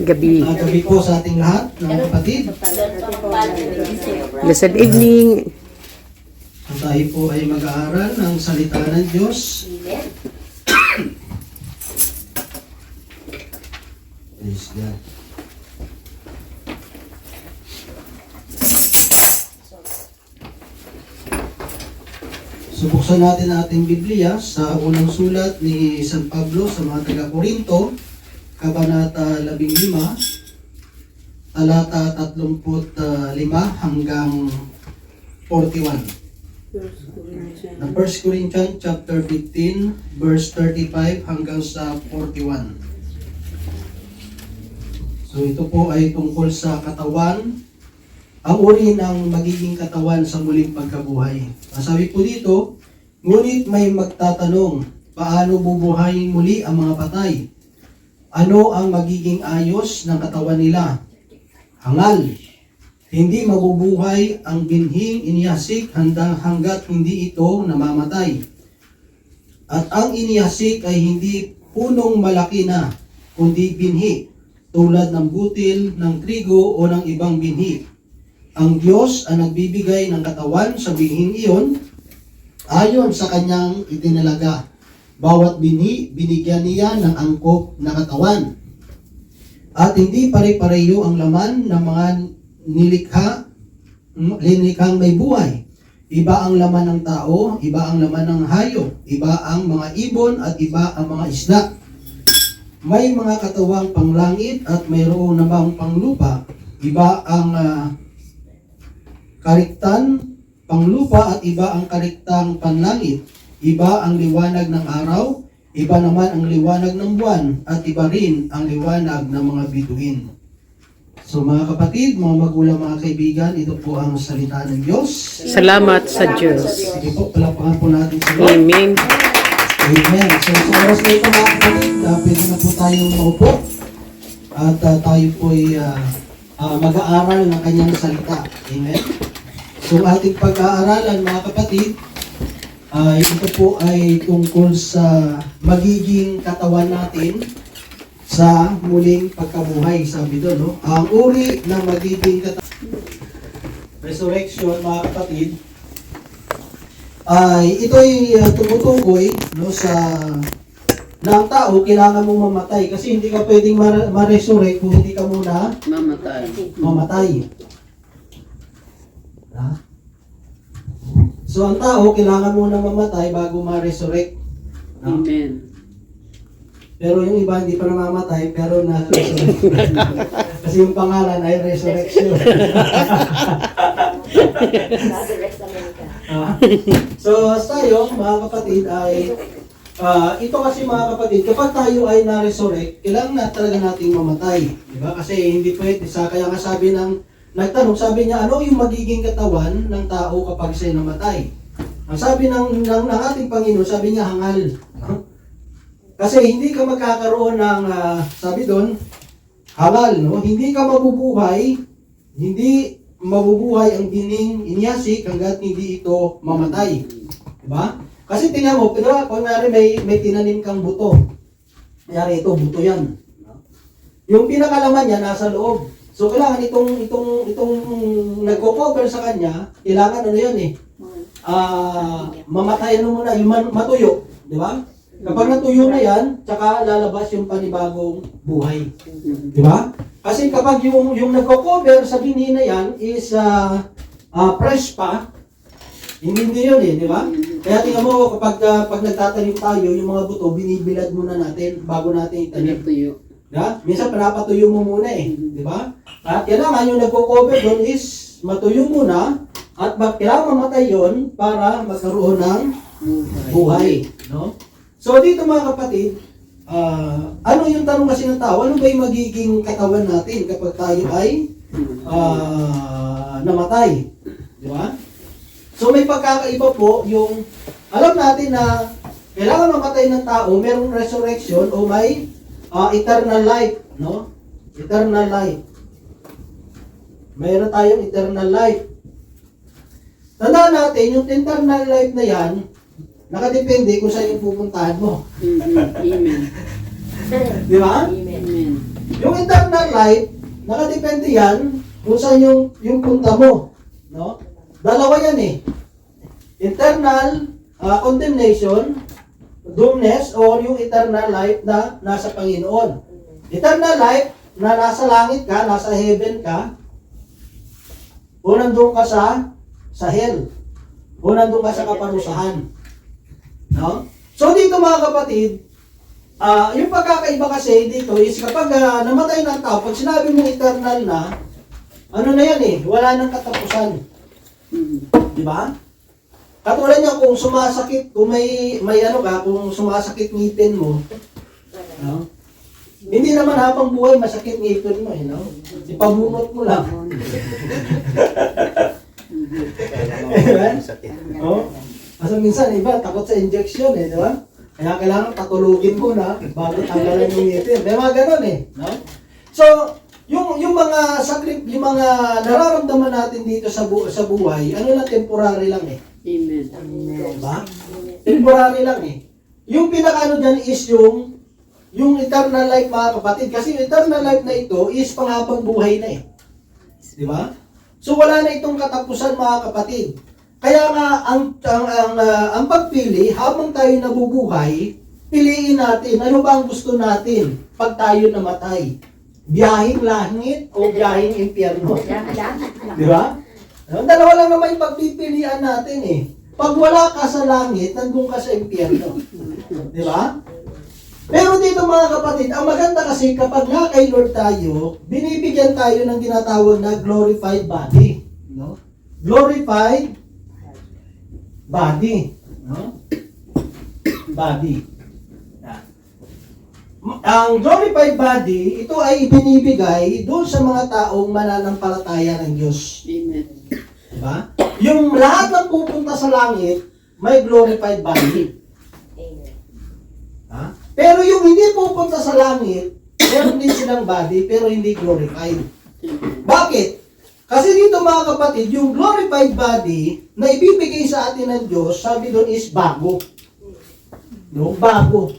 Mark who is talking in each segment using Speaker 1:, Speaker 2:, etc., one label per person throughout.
Speaker 1: Gabi.
Speaker 2: Uh, gabi po sa ating lahat, mga kapatid.
Speaker 1: Blessed evening.
Speaker 2: At tayo po ay mag-aaral ng salita ng Diyos. Praise God. Subuksan natin ang ating Biblia sa unang sulat ni San Pablo sa mga taga-Korinto, Kabanata 15, talata 35 hanggang 41. Na 1 Corinthians chapter 15 verse 35 hanggang sa 41. So ito po ay tungkol sa katawan, ang uri ng magiging katawan sa muling pagkabuhay. Ang sabi po dito, ngunit may magtatanong, paano bubuhayin muli ang mga patay? Ano ang magiging ayos ng katawan nila? Hangal, hindi mabubuhay ang binhing iniyasik handang hanggat hindi ito namamatay. At ang iniyasik ay hindi punong malaki na, kundi binhi, tulad ng butil, ng trigo o ng ibang binhi. Ang Diyos ang nagbibigay ng katawan sa binhing iyon ayon sa kanyang itinalaga. Bawat binhi, binigyan niya ng angkop na katawan. At hindi pare-pareho ang laman ng mga nilikha, linikhang may buhay. Iba ang laman ng tao, iba ang laman ng hayop, iba ang mga ibon at iba ang mga isda. May mga katawang panglangit at mayroon namang panglupa. Iba ang ah, kariktan panglupa at iba ang kariktang panlangit. Iba ang liwanag ng araw, iba naman ang liwanag ng buwan, at iba rin ang liwanag ng mga bituin. So mga kapatid, mga magulang, mga kaibigan, ito po ang salita ng Diyos.
Speaker 1: Salamat sa Diyos.
Speaker 2: Sige po, palapakan po natin sa Lord.
Speaker 1: Amen.
Speaker 2: Amen. So sa oras na ito mga kapatid, uh, pwede na po tayong maupo. At ah, tayo po ay ah, ah, mag-aaral ng kanyang salita. Amen. So ating pag-aaralan mga kapatid, ay ito po ay tungkol sa magiging katawan natin sa muling pagkabuhay, sabi doon, no? Ang uri ng magiging katawan, resurrection, mga kapatid, ay ito ay uh, tumutukoy no sa na ang tao kailangan mong mamatay kasi hindi ka pwedeng ma- ma-resurrect kung hindi ka muna
Speaker 3: Mamatay.
Speaker 2: mamatay. So ang tao kailangan muna mamatay bago ma-resurrect. No?
Speaker 3: Amen.
Speaker 2: Pero yung iba hindi pa namamatay pero na-resurrect. kasi yung pangalan ay resurrection. Ah. so tayo, mga kapatid, ay ah, ito kasi mga kapatid, kapag tayo ay na-resurrect, kailangan na talaga nating mamatay. Di ba? Kasi hindi pwede. Sa, kaya nga sabi ng nagtanong, sabi niya, ano yung magiging katawan ng tao kapag siya namatay? Ang sabi ng, ng, ng ating Panginoon, sabi niya, hangal. Kasi hindi ka magkakaroon ng, ah, sabi doon, hangal, no? Hindi ka mabubuhay, hindi mabubuhay ang bining inyasik hanggat hindi ito mamatay. Diba? Kasi tingnan mo, pero nga may, may tinanim kang buto. Kanyari ito, buto yan. Yung pinakalaman niya nasa loob. So kailangan itong itong itong nagko-cover sa kanya, kailangan ano 'yan eh. Ah, mamatay ano muna, yung matuyo, di ba? Kapag natuyo na 'yan, tsaka lalabas yung panibagong buhay. Di ba? Kasi kapag yung yung nagko-cover sa binhi na 'yan is ah ah, fresh pa, hindi hindi yun eh, di ba? Kaya tingnan mo kapag ah, pag nagtatanim tayo, yung mga buto binibilad muna natin bago natin itanim.
Speaker 3: Pinatuyo.
Speaker 2: Yeah? Minsan pinapatuyo mo muna eh, di ba? At kailangan yung nagko-cover doon is matuyo muna at kailangan mamatay yon para magkaroon ng
Speaker 3: Buhay.
Speaker 2: No? So dito mga kapatid, ah, ano yung tanong kasi ng tao? Ano ba yung magiging katawan natin kapag tayo ay ah, namatay? Di ba? So may pagkakaiba po yung, alam natin na kailangan mamatay ng tao, merong resurrection o may ah, eternal life, no? Eternal life. Mayroon tayong eternal life. Tandaan natin, yung eternal life na yan, nakadepende kung saan yung pupuntahan mo.
Speaker 3: Mhm. Amen.
Speaker 2: Di ba?
Speaker 3: Amen.
Speaker 2: Yung eternal life, nakadepende yan kung saan yung, yung punta mo. No? Dalawa yan eh. Internal ah, condemnation, doomness, or yung eternal life na nasa Panginoon. Eternal life na nasa langit ka, nasa heaven ka, o nandun ka sa, sa hell. O nandun ka sa kaparusahan. No? So dito mga kapatid, ah yung pagkakaiba kasi dito is kapag ah, namatay ng tao, pag sinabi mong eternal na, ano na yan eh, wala nang katapusan. Di ba? Katulad niya kung sumasakit, kung may, may ano ka, kung sumasakit ngipin mo, no? Hindi naman habang buhay masakit ngipin mo, eh, no? Ipabunot mo lang. Amen? Oh. Kasi minsan, iba, takot sa injection eh, di ba? Kaya kailangan patulugin mo na bago tanggalan yung ngipin. May mga ganun eh, no? So, yung yung mga sakrip, yung mga nararamdaman natin dito sa bu sa buhay, ano lang temporary lang eh.
Speaker 1: Amen.
Speaker 2: Diba? Temporary lang eh. Yung pinakaano dyan is yung yung eternal life mga kapatid. Kasi yung eternal life na ito is panghabang buhay na eh. Di ba? So wala na itong katapusan mga kapatid. Kaya nga ang ang ang, ah, ang pagpili habang tayo nabubuhay, piliin natin ano ba ang gusto natin pag tayo namatay. Biyahing langit o biyahing impyerno. Di ba? Ang dalawa lang naman yung pagpipilian natin eh. Pag wala ka sa langit, nandun ka sa impyerno. Di ba? Pero dito mga kapatid, ang maganda kasi kapag nga kay Lord tayo, binibigyan tayo ng ginatawag na glorified body. No? Glorified body. No? Body. Yan. Ang glorified body, ito ay ibinibigay doon sa mga taong mananampalataya ng Diyos.
Speaker 1: Amen.
Speaker 2: Diba? Yung lahat ng pupunta sa langit, may glorified body. Ha? Pero yung hindi pupunta sa langit, meron din silang body, pero hindi glorified. Bakit? Kasi dito mga kapatid, yung glorified body na ibibigay sa atin ng Diyos, sabi doon is bago. No? Bago.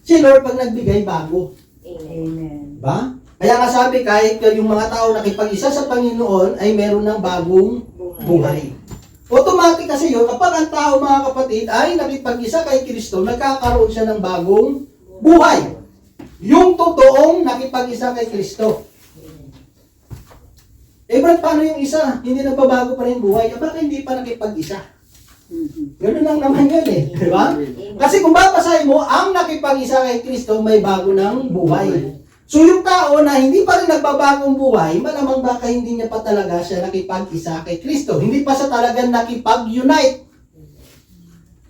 Speaker 2: Si Lord pag nagbigay, bago.
Speaker 3: Amen.
Speaker 2: Ba? Kaya nga sabi, kahit yung mga tao nakipag-isa sa Panginoon ay meron ng bagong buhay. Automatic kasi yun, kapag ang tao mga kapatid ay nakipag-isa kay Kristo, nagkakaroon siya ng bagong buhay. Yung totoong nakipag-isa kay Kristo. Eh, Brad, paano yung isa? Hindi nagbabago pa rin buhay. Eh, bakit hindi pa nakipag-isa? Ganun lang naman yun eh. Di ba? Kasi kung babasahin mo, ang nakipag-isa kay Kristo may bago ng buhay. So yung tao na hindi pa rin nagbabagong buhay, malamang baka hindi niya pa talaga siya nakipag-isa kay Kristo. Hindi pa siya talaga nakipag-unite.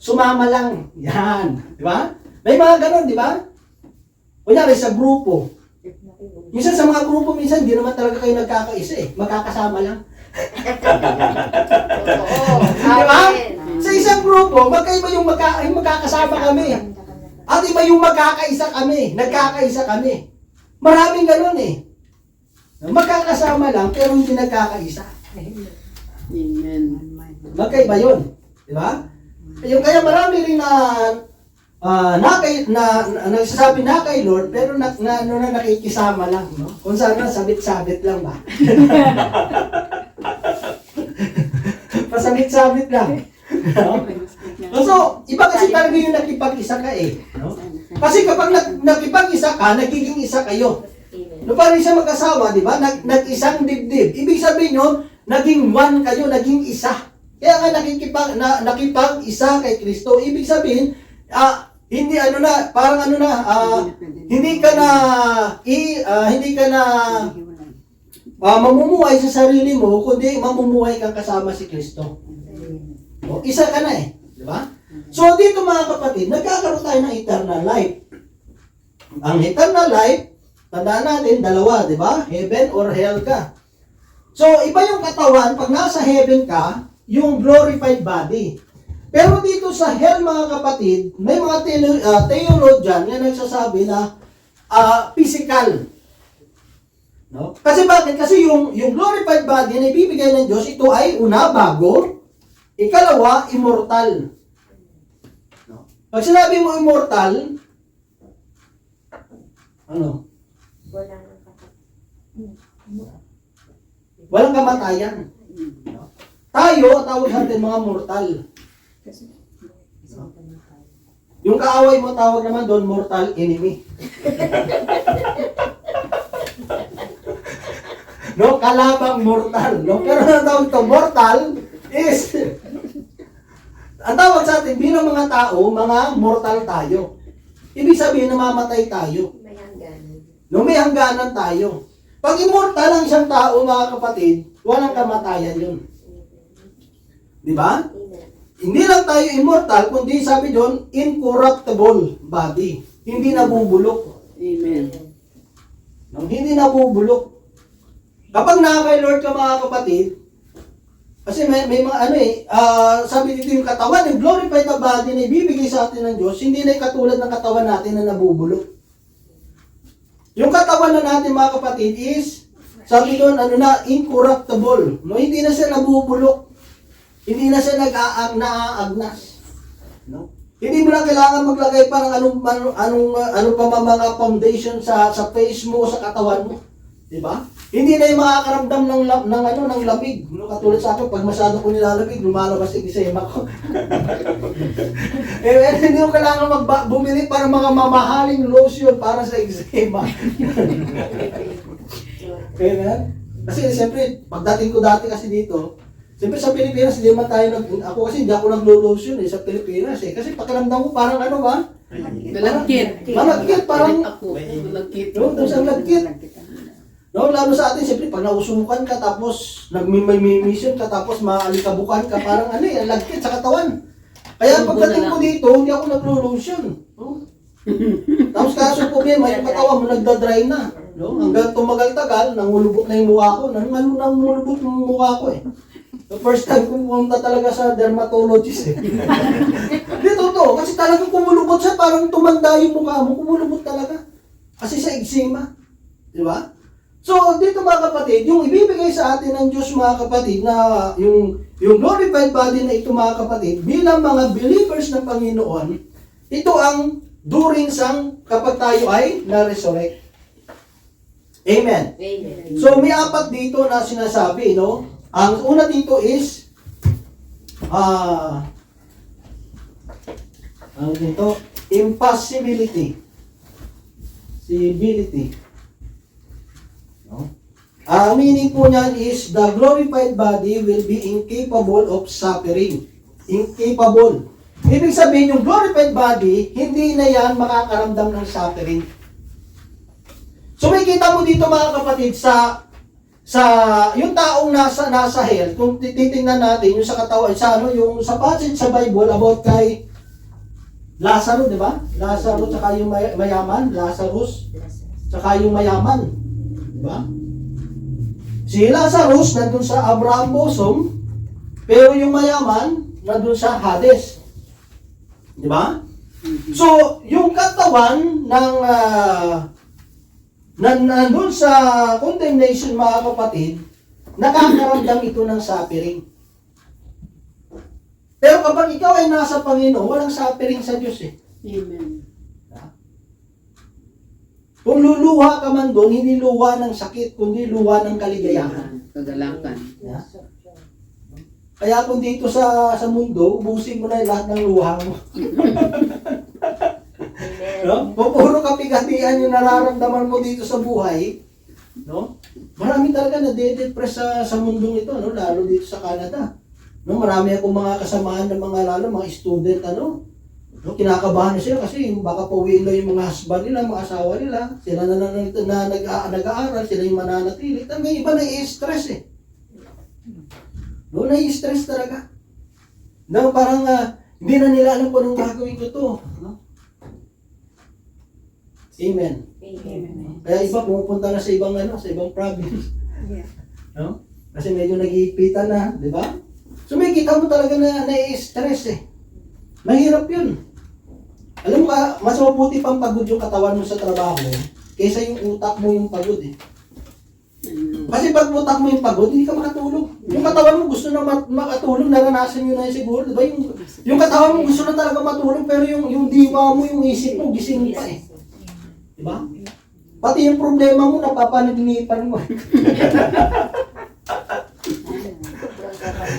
Speaker 2: Sumama lang. Yan. Di ba? May mga ganun, di ba? Kunyari sa grupo. Minsan sa mga grupo, minsan hindi naman talaga kayo nagkakaisa eh. Magkakasama lang. Di ba? Sa isang grupo, magkaiba yung, magka, yung magkakasama kami. At iba yung magkakaisa kami. Nagkakaisa kami. Maraming ganun eh. Magkakasama lang pero hindi nagkakaisa.
Speaker 1: Amen.
Speaker 2: Magkaiba yun. Di ba? Yung kaya marami rin na ah, na, kay, na, na, nagsasabi na kay Lord pero na, na, ano na nakikisama lang. No? Kung saan na sabit-sabit lang ba? Pasabit-sabit lang. No? So, iba kasi talaga yung nakipag-isa ka eh. No? Kasi kapag nag, nakipag-isa ka, nagiging isa kayo. No, parang siya mag-asawa, di ba? Nag, nag-isang dibdib. Ibig sabihin yun, naging one kayo, naging isa. Kaya nga nakikipag, na, nakipag-isa kay Kristo. Ibig sabihin, ah, hindi ano na, parang ano na, ah, hindi ka na, i, ah, hindi ka na ah, mamumuhay sa sarili mo, kundi mamumuhay kang kasama si Kristo. O, isa ka na eh. Di ba? So, dito mga kapatid, nagkakaroon tayo ng eternal life. Ang eternal life, tandaan natin, dalawa, di ba? Heaven or hell ka. So, iba yung katawan, pag nasa heaven ka, yung glorified body. Pero dito sa hell, mga kapatid, may mga ah, theologian na nagsasabi na ah, physical. No? Kasi bakit? Kasi yung, yung glorified body na ibibigay ng Diyos, ito ay una, bago, Ikalawa, immortal. No? Pag sinabi mo immortal, Ano?
Speaker 3: Wala nang.
Speaker 2: Walang kamatayan. Tayo, tawag natin mga mortal. Yung kaaway mo, tawag naman doon, mortal enemy. no, kalabang mortal. No? Pero ang tawag to, mortal is, ang tawag sa atin, bilang mga tao, mga mortal tayo. Ibig sabihin, namamatay tayo.
Speaker 3: May hangganan.
Speaker 2: No, may hangganan tayo. Pag immortal ang isang tao, mga kapatid, walang kamatayan yun. Di ba? Hindi lang tayo immortal, kundi sabi doon, incorruptible body. Hindi nabubulok.
Speaker 1: Amen.
Speaker 2: No? Hindi nabubulok. Kapag nakakay Lord ka mga kapatid, kasi may, may mga ano eh, ah, sabi dito yung katawan, yung glorified na body na ibibigay sa atin ng Diyos, hindi na katulad ng katawan natin na nabubulok. Yung katawan na natin mga kapatid is, sabi doon, ano na, incorruptible. No? Hindi na siya nabubulok. Hindi na siya nag-aag. No? Hindi mo na kailangan maglagay parang anong anong anong, uh, anong pa mga foundation sa sa face mo o sa katawan mo. 'Di ba? Hindi na yung makakaramdam ng ng ano ng lamig. No, katulad sa akin pag masyado ko nilalamig, lumalabas yung eczema ko. eh, eh, hindi mo kailangan magba- bumili para mga mamahaling lotion para sa eczema. Nga, kasi siyempre, pagdating ko dati kasi dito, siyempre sa Pilipinas, hindi man tayo nag... Ako kasi hindi ako naglo-lotion eh, sa Pilipinas eh. Kasi pakiramdam ko parang ano ba?
Speaker 1: Malagkit.
Speaker 2: Malagkit, parang...
Speaker 1: Ako. Malagkit.
Speaker 2: No, doon sa lagkit. No, lalo sa atin, siyempre, pag nausukan ka, tapos nagmimimission ka, tapos maalikabukan ka, parang ano eh, lagkit sa katawan. Kaya pagdating
Speaker 1: na
Speaker 2: ko dito, hindi ako naglo-lotion. No? tapos kaso may yung katawan mo nagda-dry na. No? Hanggang tumagal-tagal, nangulubot na yung mukha ko. Nang ano nangulubot yung mukha ko eh. The first time ko pumunta talaga sa dermatologist eh. Hindi, totoo. Kasi talagang kumulubot siya, parang tumanda yung mukha mo. Kumulubot talaga. Kasi sa eczema. Di ba? So, dito mga kapatid, yung ibibigay sa atin ng Diyos mga kapatid na yung, yung glorified body na ito mga kapatid, bilang mga believers ng Panginoon, ito ang during sang kapag tayo ay na-resurrect. Amen.
Speaker 3: Amen.
Speaker 2: So may apat dito na sinasabi, no? Ang una dito is ah ano dito? Impossibility. Sibility. No? Ang meaning po niyan is the glorified body will be incapable of suffering. Incapable. Ibig sabihin yung glorified body, hindi na yan makakaramdam ng suffering. So may kita mo dito mga kapatid sa sa yung taong nasa nasa hell, kung titingnan natin yung sa katawan sa ano yung sa passage sa Bible about kay Lazaro, di ba? Lazaro tsaka yung may- mayaman, Lazarus tsaka yung mayaman. Di ba? Si Lazarus nandun sa Abraham bosom, pero yung mayaman nandun sa Hades. Di ba? So, yung katawan ng ah, na nandun sa condemnation mga kapatid, nakakaramdam ito ng suffering. Pero kapag ikaw ay nasa Panginoon, walang suffering sa Diyos eh.
Speaker 1: Amen.
Speaker 2: Kung luluha ka man doon, hindi luha ng sakit, kundi luha ng kaligayahan.
Speaker 1: Kagalakan.
Speaker 2: Yeah. Kaya kung dito sa sa mundo, ubusin mo na yung lahat ng luha mo. No? Kung puro kapigatian yung nararamdaman mo dito sa buhay, no? Marami talaga na depress sa sa mundong ito, no? Lalo dito sa Canada. No, marami akong mga kasamahan ng mga lalo mga student ano. No, kinakabahan na sila kasi baka pauwiin na yung mga husband nila, mga asawa nila. Sila na, na, na, na nag, nag-aaral, sila yung mananatili. Talaga iba na i-stress eh. No, na-stress talaga. No, parang ah, hindi na nila alam kung anong gagawin ko to. No? Amen.
Speaker 3: Amen.
Speaker 2: Kaya iba pumupunta na sa ibang ano, sa ibang province. No? Kasi medyo nag-iipitan na, di ba? So may kita mo talaga na na-stress eh. Mahirap yun. Alam mo ka, mas mabuti pang pagod yung katawan mo sa trabaho kaysa yung utak mo yung pagod eh.
Speaker 1: Ano,
Speaker 2: Kasi pag utak mo yung pagod, hindi ka makatulog. Yung katawan mo gusto na mat- makatulog, naranasan nyo na yun siguro, di ba? Yung, yung katawan mo gusto na talaga matulog, pero yung, yung diwa mo, yung isip mo, gising pa eh. Di ba? Pati yung problema mo, napapanaginipan mo.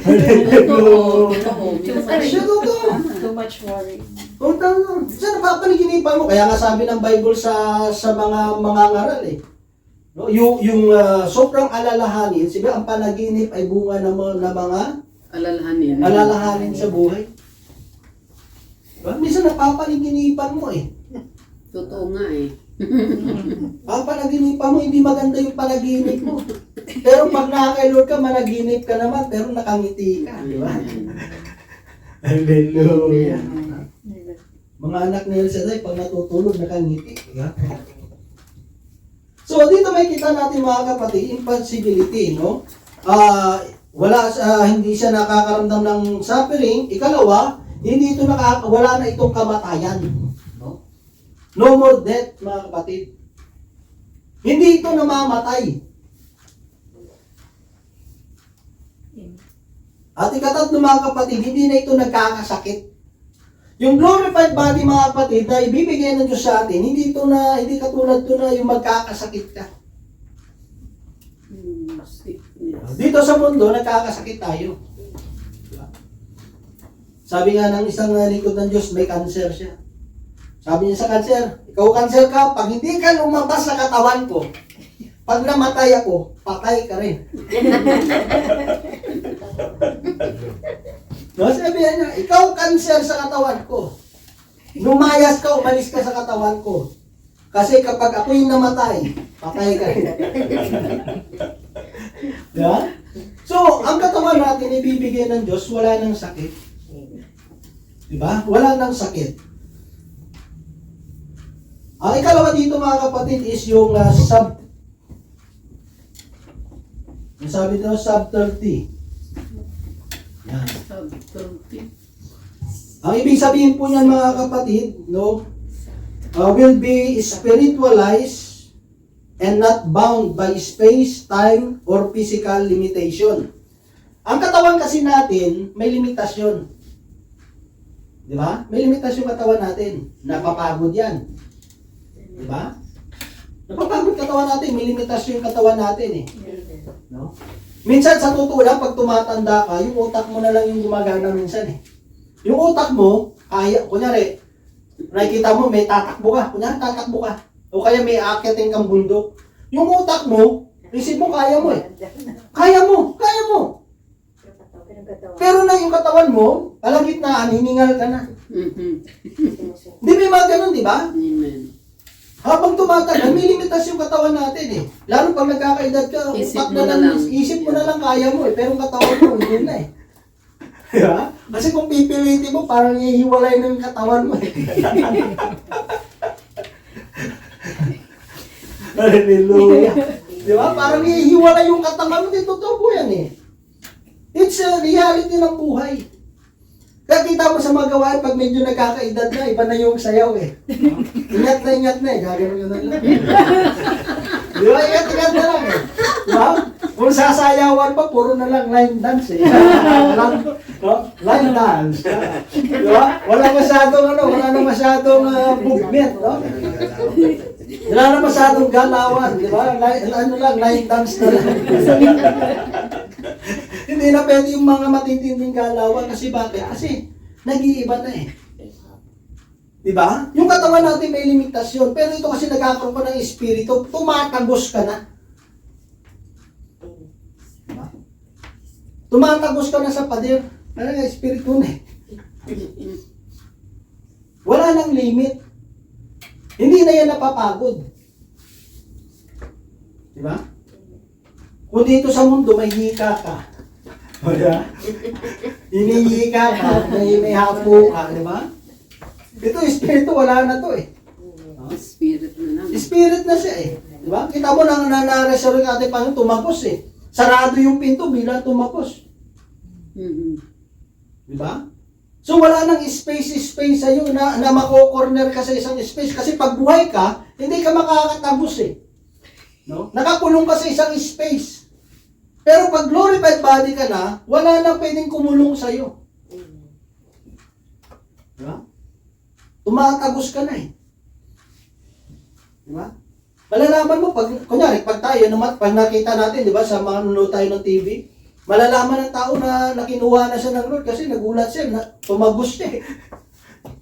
Speaker 1: Totoo. Totoo.
Speaker 2: Siya totoo.
Speaker 3: Too much worry.
Speaker 2: Kung tama, sa napapanaginipan mo, kaya nga sabi ng Bible sa sa mga mga ngaral eh. No, yung yung ah, sobrang alalahanin, sabi ang panaginip ay bunga ng mga, ng mga
Speaker 1: Alalahanin.
Speaker 2: alalahanin sa buhay. Diba? Minsan napapanaginipan mo eh.
Speaker 1: Totoo nga eh.
Speaker 2: Ang panaginipan mo, hindi maganda yung panaginip mo. Pero pag nakakay Lord ka, managinip ka naman, pero nakangiti ka. Di ba? Hallelujah. Mga anak ni El Shaddai, pag natutulog, nakangiti. Ba? So, dito may kita natin mga kapatid, impossibility, no? Ah, wala sa hindi siya nakakaramdam ng suffering. Ikalawa, hindi ito naka, wala na itong kamatayan. No? More death, mga kapatid. Hindi ito namamatay. At ikatatlo mga kapatid, hindi na ito nagkakasakit. Yung glorified body mga kapatid na ibibigay ng Diyos sa atin, hindi ito na, hindi katulad ito na yung magkakasakit ka. Dito sa mundo, nagkakasakit tayo. Sabi nga ng isang lingkod ng Diyos, may cancer siya. Sabi niya sa cancer, ikaw cancer ka, pag hindi ka lumabas sa katawan ko, pag namatay ako, patay ka rin. no, sabi niya, ikaw cancer sa katawan ko. Lumayas ka, umalis ka sa katawan ko. Kasi kapag ako'y namatay, patay ka rin. Diba? So, ang katawan natin ibibigay ng Diyos, wala nang sakit. Diba? Wala nang sakit. Ang ikalawa dito mga kapatid is yung uh, sub yung sabi dito sub 30. Yan.
Speaker 1: Sub 30.
Speaker 2: Ang ibig sabihin po niyan mga kapatid, no, uh, will be spiritualized and not bound by space, time, or physical limitation. Ang katawan kasi natin, may limitasyon. Di ba? May limitasyon katawan natin. Napapagod yan. Di ba? Napapagod katawan natin, may limitasyon yung katawan natin eh. No? Minsan sa totoo lang, pag tumatanda ka, yung utak mo na lang yung gumagana minsan eh. Yung utak mo, kaya, kunyari, nakikita mo, may tatakbo ka. Kunyari, tatakbo ka. O kaya may aakyatin kang bundok. Yung utak mo, isip mo, kaya mo eh. Kaya mo, kaya mo. Pero na yung katawan mo, kalagitnaan, hiningal ka na.
Speaker 1: Mhm.
Speaker 2: Di ba mga ganun, di ba?
Speaker 1: Amen.
Speaker 2: Habang tumatagal, may limitasyon yung katawan natin eh. Lalo pag nagkakaedad ka,
Speaker 1: Isip
Speaker 2: utak
Speaker 1: mo
Speaker 2: na
Speaker 1: na
Speaker 2: lang,
Speaker 1: lang.
Speaker 2: isip mo na lang kaya mo eh. Pero yung katawan mo, hindi na eh. Di ba? Kasi kung pipilitin mo, parang ihiwalay na yung katawan mo eh. Hallelujah. Di ba? Parang ihiwalay yung katawan mo. Di totoo po yan eh. It's a reality ng buhay. Kaya kita mo sa mga gawain, pag medyo nagkakaedad na, iba na yung sayaw eh. Ingat na ingat na eh, gagawin ka na lang. Di ba? Ingat ingat na lang eh. Ba? Kung sasayawan pa, puro na lang line dance eh. line, no? line dance. Di ba? Wala masyadong ano, wala na masyadong uh, movement, no? Wala na masyadong galawan, di ba? Line, ano lang, line dance na lang. Hindi na pwede yung mga matitinding galawan kasi bakit? Kasi nag-iiba na eh. Di ba? Yung katawan natin may limitasyon, pero ito kasi nagkakaroon ka ng espiritu, tumatagos ka na. Diba? Tumatagos ka na sa pader. Ano nga, espiritu na eh. Wala nang limit. Hindi na yan napapagod. Di ba? Kung dito sa mundo may hika ka. O diba? Hinihika ka, may, may hapo ka, di ba? Ito, espiritu, wala na to eh.
Speaker 1: Spirit na lang.
Speaker 2: Spirit na siya eh. Di ba? Kita mo nang nanareserve ka ating Panginoon, tumagos eh. Sarado yung pinto bilang tumagos.
Speaker 1: Mhm.
Speaker 2: Di ba? So wala nang space-space sa'yo na, na mako-corner ka sa isang space. Kasi pag buhay ka, hindi ka makakatagos eh. No? Nakakulong ka sa isang space. Pero pag glorified body ka na, wala nang pwedeng kumulong sa'yo. Di ba? Tumatagos ka na eh. Di ba? Malalaman mo, pag, kunyari, pag tayo, naman, pag nakita natin, di ba, sa mga nanonood tayo ng TV, malalaman ng tao na nakinuha na siya ng Lord kasi nagulat siya, na, tumagos siya eh.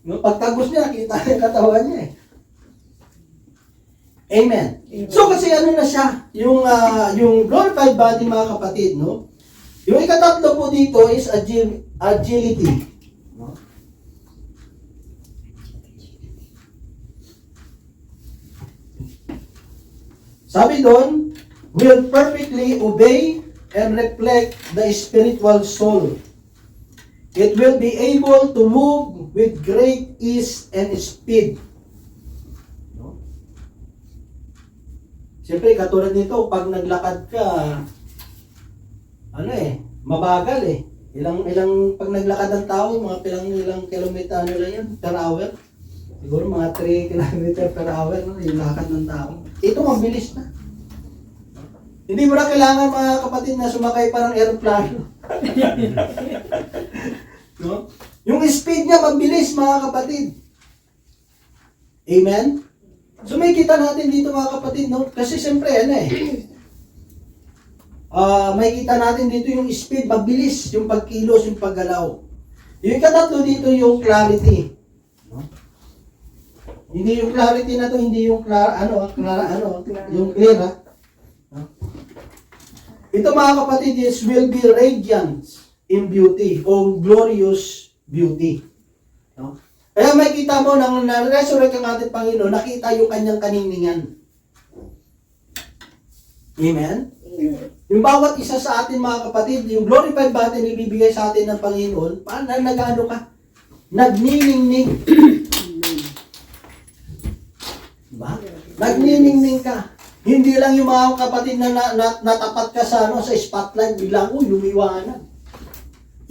Speaker 2: No, pagtagos niya, kita niya katawan niya eh. Amen. So kasi ano na siya, yung ah, yung glorified body mga kapatid, no? Yung ikatatlo po dito is agil- agility. No? Sabi doon, will perfectly obey and reflect the spiritual soul. It will be able to move with great ease and speed. Siyempre, katulad nito, pag naglakad ka, ano eh, mabagal eh. Ilang, ilang, pag naglakad ang tao, mga pilang, ilang kilometer, ano lang yun, per hour. Siguro mga 3 kilometer per hour, no, yung lakad ng tao. Ito, mabilis na. Hindi mo na kailangan mga kapatid na sumakay parang aeroplano. no? Yung speed niya mabilis mga kapatid. Amen? So may kita natin dito mga kapatid, no? Kasi siyempre, ano eh, Ah, may kita natin dito yung speed, mabilis, yung pagkilos, yung paggalaw. Yung katatlo dito yung clarity. No? Hindi yung clarity na to, hindi yung clara, ano, clara, ano, yung clear, ha? No? Ito mga kapatid is will be radiant in beauty o glorious beauty. No? Kaya may kita mo nang na-resurrect ang ating Panginoon, nakita yung kanyang kaniningan. Amen? Yung bawat isa sa atin mga kapatid, yung glorified body na ibibigay sa atin ng Panginoon, paano nag-ano ka? Nagniningning. Diba? Nagniningning ka. Hindi lang yung mga kapatid na, na, na natapat ka sa ano sa spotlight, biglang uy, lumiwanag.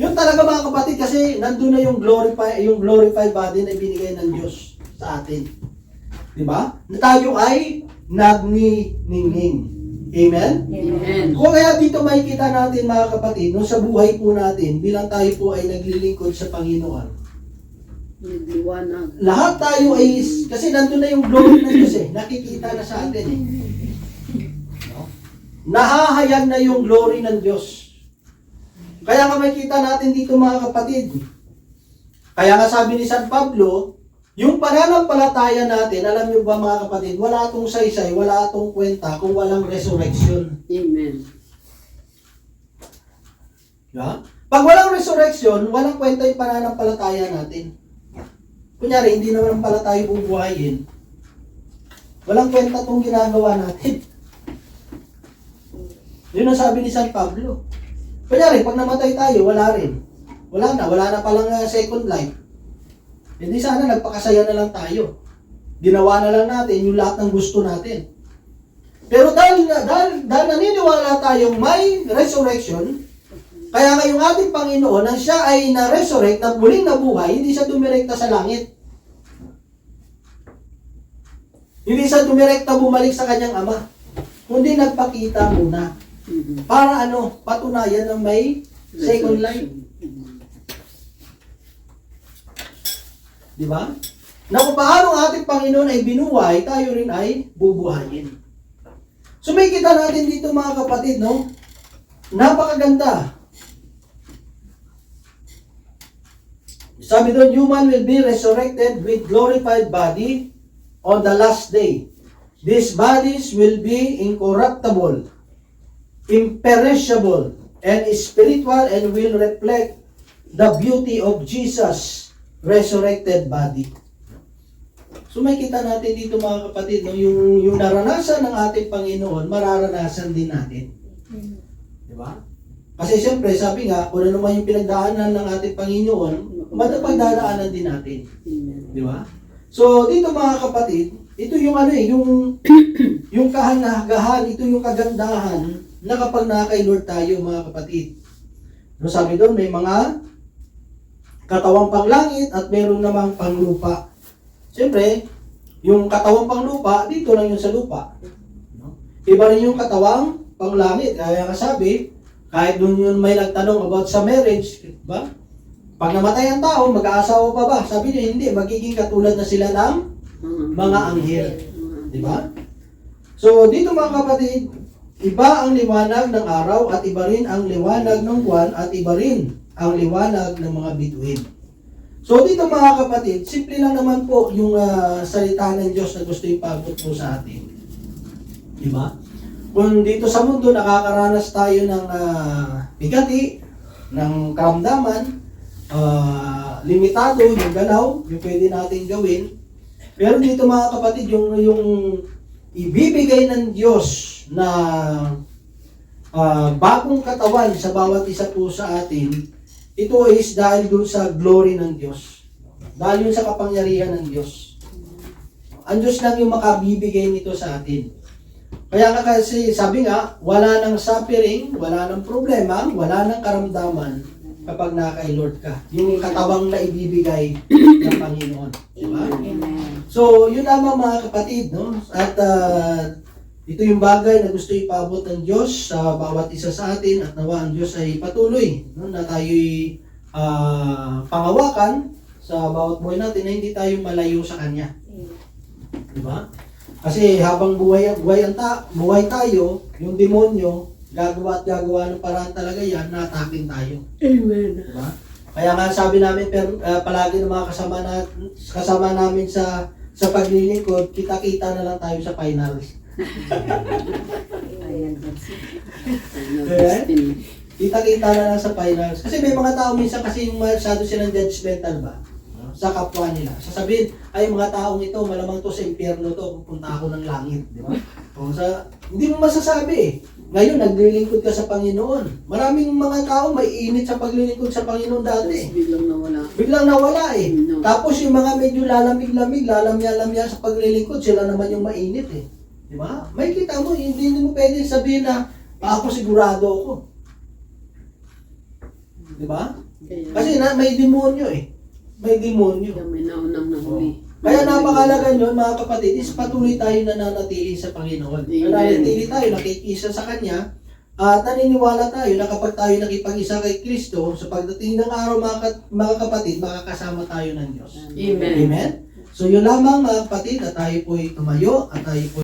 Speaker 2: Yun talaga mga kapatid kasi nandun na yung glorified yung glorified body na ibinigay ng Diyos sa atin. 'Di ba? Na tayo ay nagniningning. Amen?
Speaker 1: Amen.
Speaker 2: Kung kaya dito makikita natin mga kapatid, nung sa buhay po natin, bilang tayo po ay naglilingkod sa Panginoon,
Speaker 1: Nagliwanag.
Speaker 2: lahat tayo ay, kasi nandun na yung glory ng Diyos eh, nakikita na sa atin eh. No? Nahahayag na yung glory ng Diyos. Kaya nga makikita natin dito mga kapatid, kaya nga sabi ni San Pablo, yung pananampalataya natin, alam niyo ba mga kapatid, wala atong saysay, wala atong kwenta kung walang resurrection.
Speaker 1: Amen.
Speaker 2: Yeah? Pag walang resurrection, walang kwenta yung pananampalataya natin. Kunyari, hindi naman pala tayo bubuhayin. Walang kwenta itong ginagawa natin. Yun ang sabi ni San Pablo. Kunyari, pag namatay tayo, wala rin. Wala na, wala na palang uh, second life. Hindi sana nagpakasaya na lang tayo. Ginawa na lang natin yung lahat ng gusto natin. Pero dahil, dahil, dahil naniniwala tayong may resurrection, kaya nga yung ating Panginoon, nang siya ay na-resurrect, na muling nabuhay, hindi siya dumirekta sa langit. Hindi siya dumirekta bumalik sa kanyang ama. Kundi nagpakita muna.
Speaker 1: Mhm.
Speaker 2: Para ano, patunayan na may second life. Di ba? Na kung paano ang ating Panginoon ay binuhay, tayo rin ay bubuhayin. So may kita natin dito mga kapatid, no? Napakaganda. Sabi doon, human will be resurrected with glorified body on the last day. These bodies will be incorruptible, imperishable, and spiritual and will reflect the beauty of Jesus' resurrected body. So may natin dito mga kapatid, no, yung, yung naranasan ng ating Panginoon, mararanasan din natin. Di ba? Kasi siyempre, sabi nga, kung ano naman yung pinagdaanan ng ating Panginoon, matapagdadaanan din natin. Di ba? So, dito mga kapatid, ito yung ano eh, yung, yung kahanagahan, ito yung kagandahan na kapag nakakay Lord tayo mga kapatid. No, sabi doon, may mga katawang panglangit at meron namang panglupa. Siyempre, yung katawang panglupa, dito lang yun sa lupa. No? Iba rin yung katawang panglangit. Kaya nga sabi, kahit doon yun may nagtanong about sa marriage, ba? Pag namatay ang tao, mag-aasawa pa ba? Sabi niya, hindi, magiging katulad na sila ng
Speaker 1: Mga
Speaker 2: anghel. Di ba? So, dito mga kapatid, iba ang liwanag ng araw at iba rin ang liwanag ng buwan at iba rin ang liwanag ng mga bituin. So, dito mga kapatid, simple lang naman po yung ah, salita ng Diyos na gusto ipagod po sa atin. Di ba? Kung dito sa mundo nakakaranas tayo ng ah, bigati, ng karamdaman, ah, limitado yung galaw, yung pwede natin gawin. Pero dito mga kapatid, yung, yung ibibigay ng Diyos na ah, bagong katawan sa bawat isa po sa atin, ito is dahil dun sa glory ng Diyos. Dahil yun sa kapangyarihan ng Diyos. Ang Diyos lang yung makabibigay nito sa atin. Kaya nga kasi sabi nga, wala nang suffering, wala nang problema, wala nang karamdaman kapag naka Lord ka. Yung katawang na ibibigay ng Panginoon. Di ba?
Speaker 3: Amen.
Speaker 2: So, yun lamang mga kapatid, no? At ah, ito yung bagay na gusto ipabot ng Diyos sa bawat isa sa atin at nawa ang Diyos ay patuloy no? na tayo'y ah, pangawakan sa bawat buhay natin na hindi tayo malayo sa Kanya. Di ba? Kasi habang buhay, buhay, ang ta, buhay tayo, yung demonyo, gagawa at gagawa ng paraan talaga yan na atakin tayo.
Speaker 1: Amen.
Speaker 2: Di ba? Kaya nga sabi namin per, ah, palagi ng mga kasama na kasama namin sa sa paglilingkod, kita-kita na lang tayo sa finals.
Speaker 3: Ayan.
Speaker 1: Final
Speaker 2: Eh?
Speaker 1: destiny.
Speaker 2: Kita-kita na lang sa finals. Kasi may mga tao minsan kasi yung masyado silang judgmental ba? Sa kapwa nila. Sasabihin, ay mga taong ito, malamang to sa impyerno to, pupunta ako ng langit. Di ba? O sa, hindi mo masasabi eh. Ngayon, naglilingkod ka sa Panginoon. Maraming mga tao may init sa paglilingkod sa Panginoon dati.
Speaker 1: biglang nawala.
Speaker 2: Biglang nawala eh.
Speaker 1: No.
Speaker 2: Tapos yung mga medyo lalamig-lamig, lalamya-lamya sa paglilingkod, sila naman yung mainit eh. Di ba? May kita mo, hindi mo pwede sabihin na "Ah, ako sigurado ako. Di ba?
Speaker 1: Kaya,
Speaker 2: Kasi na, may demonyo eh. May demonyo.
Speaker 1: kaya may naunang nahuli.
Speaker 2: Kaya napakalaga nyo, mga kapatid, is patuloy tayo nananatili sa Panginoon.
Speaker 1: Amen.
Speaker 2: Nananatili tayo, nakikisa sa Kanya, at naniniwala tayo na kapag tayo nakipag-isa kay Kristo, sa pagdating ng araw, mga, mga kapatid, makakasama tayo ng Diyos.
Speaker 1: Amen.
Speaker 2: Amen? So yun lamang mga kapatid, at tayo po'y tumayo, at tayo po